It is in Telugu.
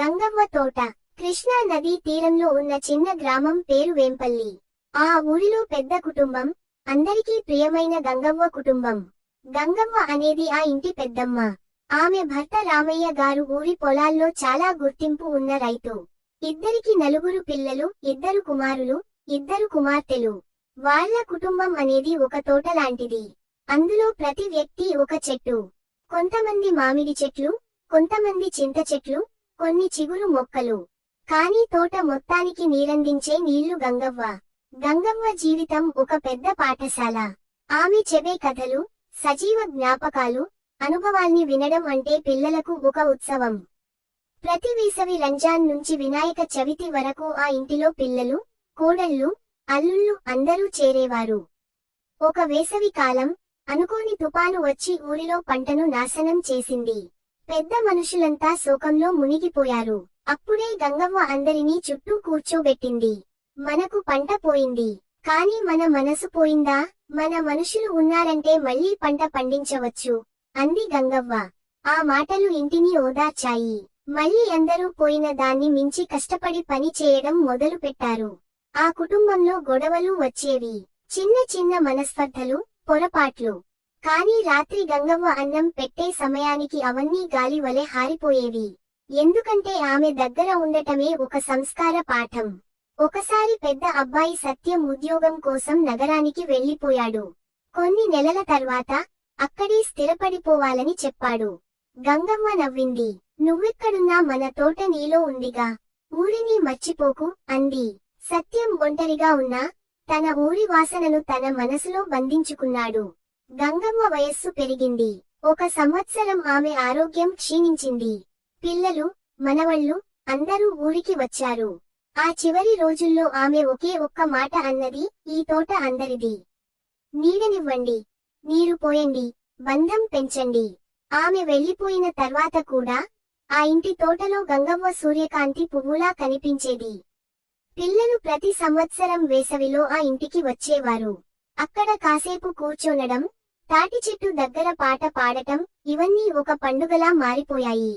గంగవ్వ తోట. కృష్ణా నదీ తీరంలో ఉన్న చిన్న గ్రామం పేరు వేంపల్లి. ఆ ఊరిలో పెద్ద కుటుంబం అందరికీ ప్రియమైన గంగవ్వ కుటుంబం. గంగవ్వ అనేది ఆ ఇంటి పెద్దమ్మ. ఆమె భర్త రామయ్య గారు ఊరి పొలాల్లో చాలా గుర్తింపు ఉన్న రైతు. ఇద్దరికి నలుగురు పిల్లలు ఇద్దరు కుమారులు ఇద్దరు కుమార్తెలు. వాళ్ళ కుటుంబం అనేది ఒక తోట లాంటిది. అందులో ప్రతి వ్యక్తి ఒక చెట్టు. కొంతమంది మామిడి చెట్లు కొంతమంది చింత చెట్లు కొన్ని చిగురు మొక్కలు. కానీ తోట మొత్తానికి నీరందించే నీళ్ళు గంగవ్వ. గంగవ్వ జీవితం ఒక పెద్ద పాఠశాల. ఆమె చెబే కథలు సజీవ జ్ఞాపకాలు అనుభవాల్ని వినడం అంటే పిల్లలకు ఒక ఉత్సవం. ప్రతి వేసవి రంజాన్ నుంచి వినాయక చవితి వరకు ఆ ఇంటిలో పిల్లలు కోడళ్ళు అల్లుళ్ళు అందరూ చేరేవారు. ఒక వేసవి కాలం అనుకోని తుపాను వచ్చి ఊరిలో పంటను నాశనం చేసింది. పెద్ద మనుషులంతా శోకంలో మునిగిపోయారు. అప్పుడే గంగవ్వ అందరినీ చుట్టూ కూర్చోబెట్టింది. మనకు పంట పోయింది. కాని మన మనసు పోయిందా? మన మనుషులు ఉన్నారంటే మళ్ళీ పంట పండించవచ్చు. అంది గంగవ్వ. ఆ మాటలు ఇంటిని ఓదార్చాయి. మళ్ళీ అందరూ పోయిన దాన్ని మించి కష్టపడి పని చేయడం మొదలు పెట్టారు. ఆ కుటుంబంలో గొడవలు వచ్చేవి. చిన్న చిన్న మనస్పర్ధలు పొరపాట్లు. కానీ రాత్రి గంగవ్వ అన్నం పెట్టే సమయానికి అవన్నీ గాలి వలె హారిపోయేవి. ఎందుకంటే ఆమె దగ్గర ఉండటమే ఒక సంస్కార పాఠం. ఒకసారి పెద్ద అబ్బాయి సత్యం ఉద్యోగం కోసం నగరానికి వెళ్ళిపోయాడు కొన్ని నెలల తర్వాత అక్కడే స్థిరపడిపోవాలని చెప్పాడు. గంగమ్మ నవ్వింది. నువ్వెక్కడున్నా మన తోట నీలో ఉందిగా. ఊరిని మర్చిపోకు అంది. సత్యం ఒంటరిగా ఉన్నా తన ఊరి వాసనను తన మనసులో బంధించుకున్నాడు. గంగమ్మ వయస్సు పెరిగింది. ఒక సంవత్సరం ఆమె ఆరోగ్యం క్షీణించింది. పిల్లలు మనవళ్ళు అందరూ ఊరికి వచ్చారు. ఆ చివరి రోజుల్లో ఆమె ఒకే ఒక్క మాట అన్నది ఈ తోట అందరిది. నీడనివ్వండి. నీరు పోయండి. బంధం పెంచండి. ఆమె వెళ్ళిపోయిన తర్వాత కూడా ఆ ఇంటి తోటలో గంగవ్వ సూర్యకాంతి పువ్వులా కనిపించేది. పిల్లలు ప్రతి సంవత్సరం వేసవిలో ఆ ఇంటికి వచ్చేవారు. అక్కడ కాసేపు కూర్చోనడం తాటి చెట్టు దగ్గర పాట పాడటం ఇవన్నీ ఒక పండుగలా మారిపోయాయి.